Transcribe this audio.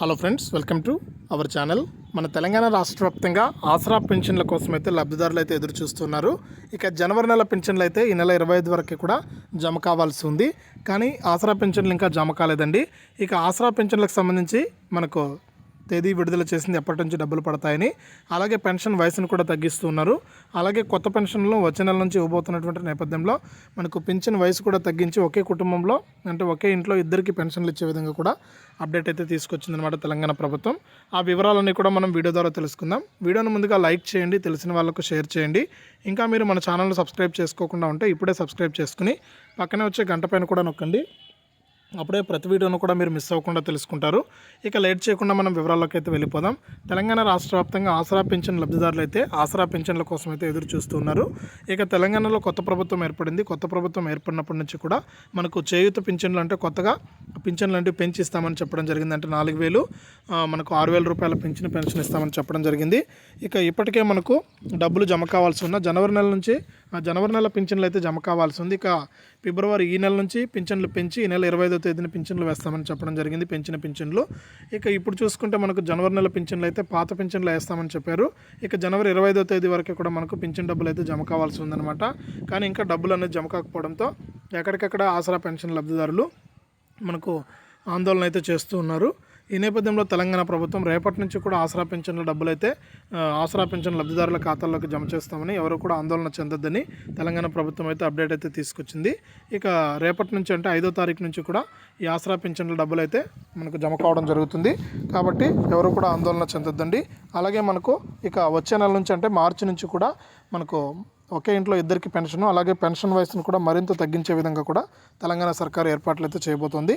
Hello friends welcome to our channel మన తెలంగాణ రాష్ట్ర వ్యాప్తంగా ఆసరా పెన్షన్ల కోసం అయితే లబ్ధిదారులు అయితే ఎదురు చూస్తున్నారు. ఇక జనవరి నెల పెన్షన్లు అయితే ఈ నెల ఇరవై ఐదు వరకు కూడా జమ కావాల్సి ఉంది. కానీ ఆసరా పెన్షన్లు ఇంకా జమ కాలేదండి. ఇక ఆసరా పెన్షన్లకు సంబంధించి మనకు తేదీ విడుదల చేసింది ఎప్పటి నుంచి డబ్బులు పడతాయని అలాగే పెన్షన్ వయసును కూడా తగ్గిస్తున్నారు. అలాగే కొత్త పెన్షన్లు వచ్చే నెల నుంచి ఇవ్వబోతున్నటువంటి నేపథ్యంలో మనకు పెన్షన్ వయసు కూడా తగ్గించి ఒకే కుటుంబంలో అంటే ఒకే ఇంట్లో ఇద్దరికి పెన్షన్లు ఇచ్చే విధంగా కూడా అప్డేట్ అయితే తీసుకొచ్చిందనమాట తెలంగాణ ప్రభుత్వం. ఆ వివరాలన్నీ కూడా మనం వీడియో ద్వారా తెలుసుకుందాం. వీడియోను ముందుగా లైక్ చేయండి తెలిసిన వాళ్ళకు షేర్ చేయండి. ఇంకా మీరు మన ఛానల్ను సబ్స్క్రైబ్ చేసుకోకుండా ఉంటే ఇప్పుడే సబ్స్క్రైబ్ చేసుకుని పక్కనే వచ్చే గంట పైన కూడా నొక్కండి. అప్పుడే ప్రతి వీడియోను కూడా మీరు మిస్ అవ్వకుండా తెలుసుకుంటారు. ఇక లేట్ చేయకుండా మనం వివరాల్లోకి అయితే వెళ్ళిపోదాం. తెలంగాణ రాష్ట్ర వ్యాప్తంగా ఆసరా పెన్షన్ లబ్ధిదారులు అయితే ఆసరా పెన్షన్ల కోసం అయితే ఎదురు చూస్తున్నారు ఇక తెలంగాణలో కొత్త ప్రభుత్వం ఏర్పడింది. కొత్త ప్రభుత్వం ఏర్పడినప్పటి నుంచి కూడా మనకు చేయూత పింఛన్లు అంటే కొత్తగా పింఛన్లు అంటే పెంచి ఇస్తామని చెప్పడం జరిగింది. అంటే నాలుగు వేలు మనకు ఆరు వేల రూపాయల పెంచిన పెన్షన్ ఇస్తామని చెప్పడం జరిగింది. ఇక ఇప్పటికే మనకు డబ్బులు జమ కావాల్సి ఉన్న జనవరి నెల నుంచి జనవరి నెల పింఛన్లు అయితే జమ కావాల్సి ఉంది ఇక ఫిబ్రవరి ఈ నెల నుంచి పింఛన్లు పెంచి ఈ నెల ఇరవై ఐదో తేదీన పింఛన్లు వేస్తామని చెప్పడం జరిగింది పెంచిన పింఛన్లు. ఇక ఇప్పుడు చూసుకుంటే మనకు జనవరి నెల పింఛన్లు అయితే పాత పింఛన్లు వేస్తామని చెప్పారు. ఇక జనవరి ఇరవై ఐదో తేదీ వరకు కూడా మనకు పింఛన్ డబ్బులు అయితే జమ కావాల్సి ఉందన్నమాట. కానీ ఇంకా డబ్బులు అనేది జమ కాకపోవడంతో ఎక్కడికక్కడ ఆసరా పెన్షన్ లబ్ధిదారులు మనకు ఆందోళన అయితే చేస్తూ ఉన్నారు. ఈ నేపథ్యంలో తెలంగాణ ప్రభుత్వం రేపటి నుంచి కూడా ఆసరా పెన్షన్ల డబ్బులు అయితే ఆసరా పెన్షన్ లబ్ధిదారుల ఖాతాల్లోకి జమ చేస్తామని ఎవరు కూడా ఆందోళన చెందొద్దని తెలంగాణ ప్రభుత్వం అయితే అప్డేట్ అయితే తీసుకొచ్చింది. ఇక రేపటి నుంచి అంటే ఐదో తారీఖు నుంచి కూడా ఈ ఆసరా పెన్షన్ల డబ్బులు అయితే మనకు జమ కావడం జరుగుతుంది. కాబట్టి ఎవరు కూడా ఆందోళన చెందొద్దండి. అలాగే మనకు ఇక వచ్చే నెల నుంచి అంటే మార్చి నుంచి కూడా మనకు ఒకే ఇంట్లో ఇద్దరికి పెన్షన్ అలాగే పెన్షన్ వయసును కూడా మరింత తగ్గించే విధంగా కూడా తెలంగాణ సర్కార్ ఏర్పాట్లు అయితే చేయబోతోంది.